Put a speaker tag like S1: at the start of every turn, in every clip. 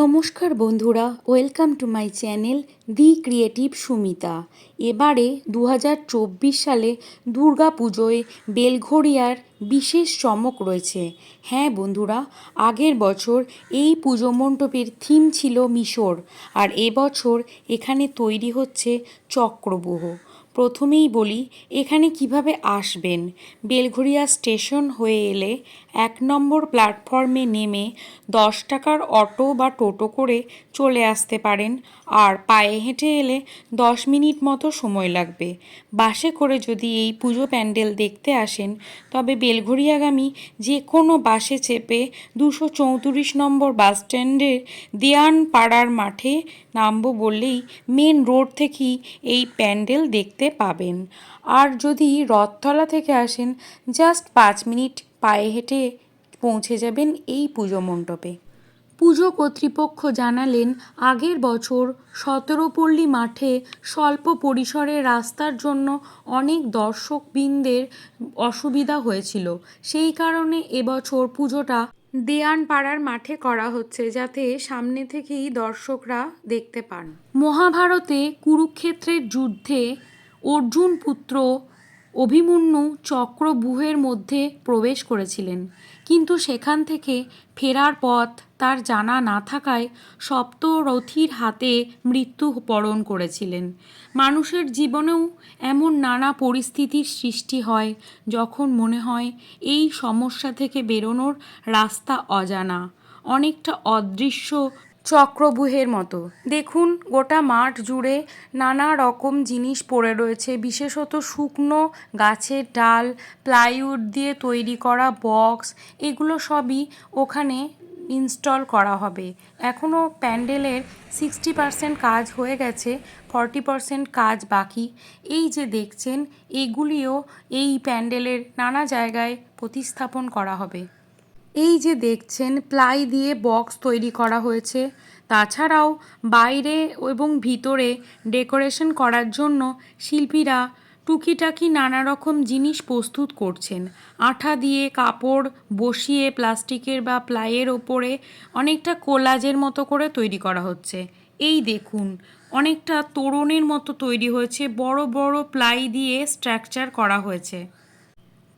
S1: নমস্কার বন্ধুরা, welcome to my channel the creative Sumita. এবারে দু হাজার চব্বিশ সালে দুর্গা পুজোয় বেলঘরিয়ার বিশেষ চমক রয়েছে। হ্যাঁ বন্ধুরা, আগের বছর এই পুজো মণ্ডপের থিম ছিল মিশর, আর এবছর এখানে তৈরি হচ্ছে চক্রব্যূহ প্রথমেই বলি, এখানে কীভাবে আসবেন? বেলঘরিয়া স্টেশন হয়ে এলে এক নম্বর প্ল্যাটফর্মে নেমে দশ টাকার অটো বা টোটো করে চলে আসতে পারেন। আর পায়ে হেঁটে এলে দশ মিনিট মতো সময় লাগবে। বাসে করে যদি এই পুজো প্যান্ডেল দেখতে আসেন, তবে বেলঘরিয়াগামী যে কোনো বাসে চেপে দুশো চৌত্রিশ নম্বর বাস স্ট্যান্ডের দেয়ান পাড়ার মাঠে নামবো বললেই মেন রোড থেকেই এই প্যান্ডেল দেখতে পাবেন। আর যদি রথতলা থেকে আসেন, জাস্ট পাঁচ মিনিট পায়ে হেঁটে পৌঁছে যাবেন এই পুজো মণ্ডপে। পুজো কর্তৃপক্ষ জানালেন, আগের বছর সতেরোপল্লী মাঠে স্বল্প পরিসরে রাস্তার জন্য অনেক দর্শকবৃন্দের অসুবিধা হয়েছিল। সেই কারণে এবছর পুজোটা দেয়ানপাড়ার মাঠে করা হচ্ছে, যাতে সামনে থেকেই দর্শকরা দেখতে পান। মহাভারতে কুরুক্ষেত্রের যুদ্ধে অর্জুন পুত্র অভিমন্যু চক্রব্যূহের মধ্যে প্রবেশ করেছিলেন। কিন্তু সেখান থেকে ফেরার পথ তার জানা না থাকায় সপ্তরথীর হাতে মৃত্যু বরণ করেছিলেন। মানুষের জীবনেও এমন নানা পরিস্থিতির সৃষ্টি হয় যখন মনে হয় এই সমস্যা থেকে বেরোনোর রাস্তা অজানা, অনেকটা অদৃশ্য চক্রব্যূহের মতো। দেখুন, গোটা মাঠ জুড়ে নানা রকম জিনিস পড়ে রয়েছে, বিশেষত শুকনো গাছের ডাল, প্লাইউড দিয়ে তৈরি করা বক্স, এগুলো সবই ওখানে ইনস্টল করা হবে। এখনও প্যান্ডেলের সিক্সটি পারসেন্ট কাজ হয়ে গেছে, ফর্টি পারসেন্ট কাজ বাকি। এই যে দেখছেন, এগুলিও এই প্যান্ডেলের নানা জায়গায় প্রতিস্থাপন করা হবে। এই যে দেখছেন, প্লাই দিয়ে বক্স তৈরি করা হয়েছে। তাছাড়াও বাইরে এবং ভিতরে ডেকোরেশন করার জন্য শিল্পীরা টুকিটাকি নানা রকম জিনিস প্রস্তুত করছেন। আঠা দিয়ে কাপড় বসিয়ে প্লাস্টিকের বা প্লাইয়ের ওপরে অনেকটা কোলাজের মতো করে তৈরি করা হচ্ছে। এই দেখুন, অনেকটা তোরণের মতো তৈরি হয়েছে, বড় বড় প্লাই দিয়ে স্ট্রাকচার করা হয়েছে।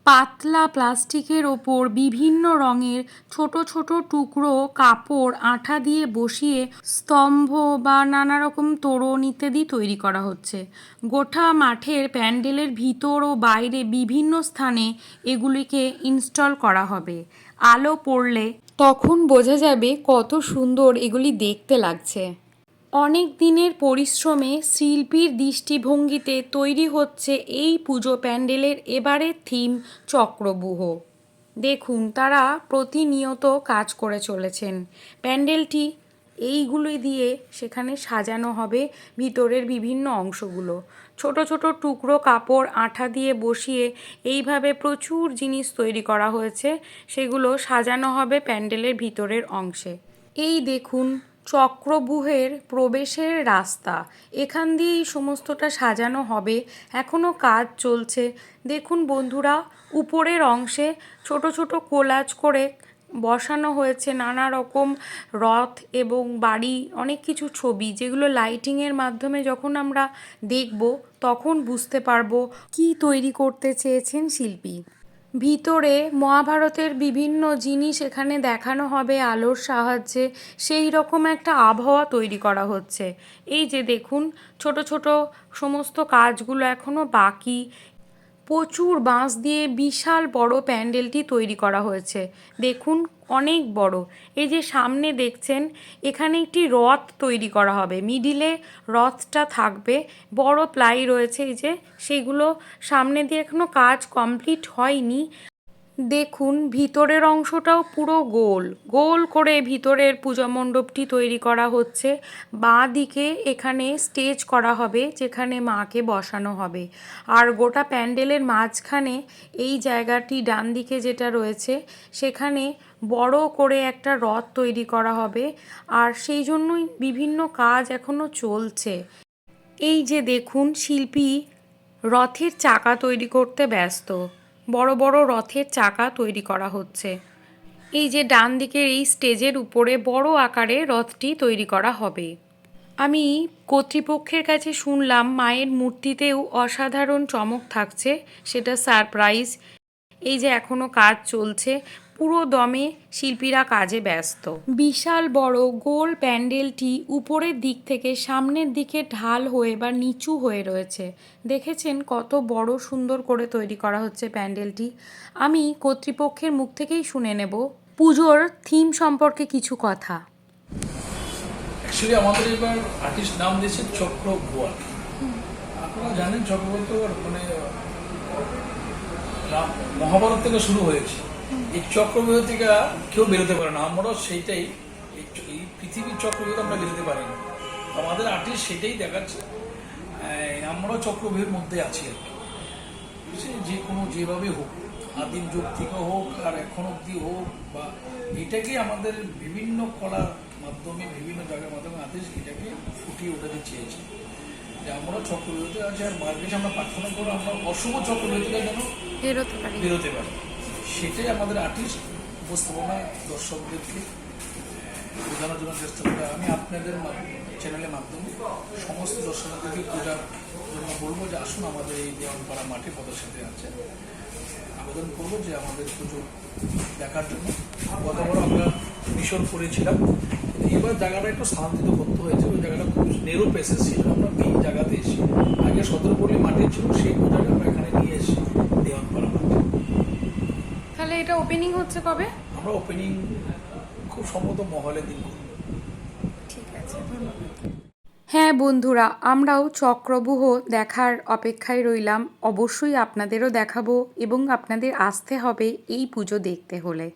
S1: পাতলা প্লাস্টিকের ওপর বিভিন্ন রঙের ছোট ছোট টুকরো কাপড় আঠা দিয়ে বসিয়ে স্তম্ভ বা নানা রকম তোরণ ইত্যাদি তৈরি করা হচ্ছে। গোটা মাঠের প্যান্ডেলের ভিতর ও বাইরে বিভিন্ন স্থানে এগুলিকে ইনস্টল করা হবে। আলো পড়লে তখন বোঝা যাবে কত সুন্দর এগুলি দেখতে লাগছে। অনেক দিনের পরিশ্রমে শিল্পীর দৃষ্টিভঙ্গিতে তৈরি হচ্ছে এই পুজো প্যান্ডেলের এবারের থিম চক্রব্যূহ দেখুন, তারা প্রতিনিয়ত কাজ করে চলেছেন। প্যান্ডেলটি এইগুলি দিয়ে সেখানে সাজানো হবে ভিতরের বিভিন্ন অংশগুলো। ছোট ছোট টুকরো কাপড়, আঠা দিয়ে বসিয়ে এইভাবে প্রচুর জিনিস তৈরি করা হয়েছে। সেগুলো সাজানো হবে প্যান্ডেলের ভিতরের অংশে। এই দেখুন চক্রব্যূহের প্রবেশের রাস্তা। এখান দিয়েই সমস্তটা সাজানো হবে। এখনও কাজ চলছে। দেখুন বন্ধুরা, উপরের অংশে ছোট ছোট কোলাজ করে বসানো হয়েছে নানা রকম রথ এবং বাড়ি, অনেক কিছু ছবি, যেগুলো লাইটিংয়ের মাধ্যমে যখন আমরা দেখব, তখন বুঝতে পারব কী তৈরি করতে চেয়েছেন শিল্পী। ভিতরে মহাভারতের বিভিন্ন জিনিস এখানে দেখানো হবে আলোর সাহায্যে। সেই রকম একটা আবহাওয়া তৈরি করা হচ্ছে। এই যে দেখুন, ছোট ছোট সমস্ত কাজগুলো এখনও বাকি। প্রচুর বাঁশ দিয়ে বিশাল বড় প্যান্ডেলটি তৈরি করা হয়েছে। দেখুন, অনেক বড়। এই যে সামনে দেখছেন, এখানে একটি রথ তৈরি করা হবে। মিডিলে রথটা থাকবে। বড় প্লাই রয়েছে এই যে। সেগুলো সামনে দিয়ে এখনও কাজ কমপ্লিট হয়নি। দেখুন, ভিতরের অংশটাও পুরো গোল। গোল করে ভিতরের পূজা মণ্ডপটি তৈরি করা হচ্ছে। বাঁ দিকে এখানে স্টেজ করা হবে, যেখানে মাকে বসানো হবে। আর গোটা প্যান্ডেলের মাঝখানে এই জায়গাটি ডান দিকে যেটা রয়েছে, সেখানে বড় করে একটা রথ তৈরি করা হবে। আর সেই জন্যই বিভিন্ন কাজ এখনও চলছে। এই যে দেখুন, শিল্পী রথের চাকা তৈরি করতে ব্যস্ত। বড় বড় রথের চাকা তৈরি করা হচ্ছে। এই যে ডান দিকের এই স্টেজের উপরে বড় আকারে রথটি তৈরি করা হবে। আমি কর্তৃপক্ষের কাছে শুনলাম মায়ের মূর্তিতেও অসাধারণ চমক থাকছে, সেটা সারপ্রাইজ। এই যে এখনও কাজ চলছে পুরো দমে শিল্পীরা কাজে ব্যস্ত। বিশাল বড় গোল প্যান্ডেলটি উপরের দিক থেকে সামনের দিকে ঢাল হয়ে বা নিচু হয়ে রয়েছে। দেখেছেন কত বড় সুন্দর করে তৈরি করা হচ্ছে প্যান্ডেলটি। আমি কর্তৃপক্ষের মুখ থেকেই শুনে নেব। পুজোর থিম সম্পর্কে কিছু কথা।
S2: অ্যাকচুয়ালি আমাদের এবার আর্টিস্ট নাম দিয়েছে চক্র আপনারা জানেন মানে মহাভারত থেকে শুরু হয়েছে। এই চক্রব্যূহ থেকে কেউ বেরোতে পারে না। আমরাও সেইটাই। এই পৃথিবীর চক্রব্যূহ আমরা বেরোতে পারি না। আমাদের আর্টিস্ট সেটাই দেখাচ্ছে। আমরাও চক্রব্যূহের মধ্যে আছি আর কি। সে যে কোনো যেভাবে হোক আদিম যুগ থেকে হোক আর এখন অব্দি হোক বা এটাকে আমাদের বিভিন্ন কলার মাধ্যমে বিভিন্ন জায়গার মাধ্যমে আদেশ এটাকে ফুটিয়ে উঠাতে চেয়েছে। যে আমরা চক্রবৃদ্ধি আছে আর মার কাছে আমরা প্রার্থনা করব আমরা অশুভ চক্রবৃদ্ধিটা যেন
S1: বেরোতে পারি।
S2: বেরোতে পারি। সেটাই আমাদের আর্টিস্ট উপস্থাপনা দর্শকদেরকে বোঝানোর জন্য চেষ্টা করে। আমি আপনাদের চ্যানেলের মাধ্যমে সমস্ত দর্শকদেরকে পূজার জন্য বলব যে আসুন আমাদের এই দেওয়ানপাড়া মাঠে পদসাথে আছে। আবেদন করব যে আমাদের পুজো দেখার জন্য। গতবার আমরা মিশন করেছিলাম। এবার জায়গাটা একটু স্থানান্তরিত করতে হয়েছে। ওই জায়গাটা খুব নেরো পেসে ছিল। আমরা মেইন জায়গাতে এসেছি আগে সতেরোপল্লী মাঠে ছিল সেই পূজাটা আমরা এখানে নিয়ে এসেছি দেওয়ানপাড়া মাঠে
S1: তাহলে এটা ওপেনিং হচ্ছে কবে?
S2: আমরা ওপেনিং খুব সম্ভবত মহলের দিন
S1: ঠিক আছে হ্যাঁ বন্ধুরা আমরাও চক্রবুহ দেখার অপেক্ষায় রইলাম। অবশ্যই আপনাদেরও দেখাবো এবং আপনাদের আসতে হবে এই পুজো দেখতে হলে।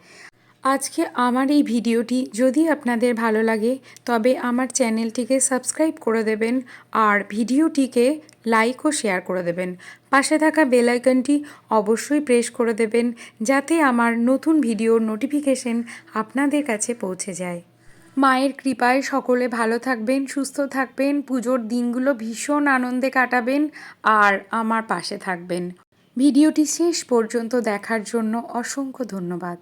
S1: আজকে আমার এই ভিডিওটি যদি আপনাদের ভালো লাগে, তবে আমার চ্যানেলটিকে সাবস্ক্রাইব করে দেবেন আর ভিডিওটিকে লাইক ও শেয়ার করে দেবেন। পাশে থাকা বেল অবশ্যই প্রেস করে দেবেন, যাতে আমার নতুন ভিডিওর নোটিফিকেশন আপনাদের কাছে পৌঁছে যায়। মায়ের কৃপায় সকলে ভালো থাকবেন, সুস্থ থাকবেন, পুজোর দিনগুলো ভীষণ আনন্দে কাটাবেন আর আমার পাশে থাকবেন। ভিডিওটি শেষ পর্যন্ত দেখার জন্য অসংখ্য ধন্যবাদ।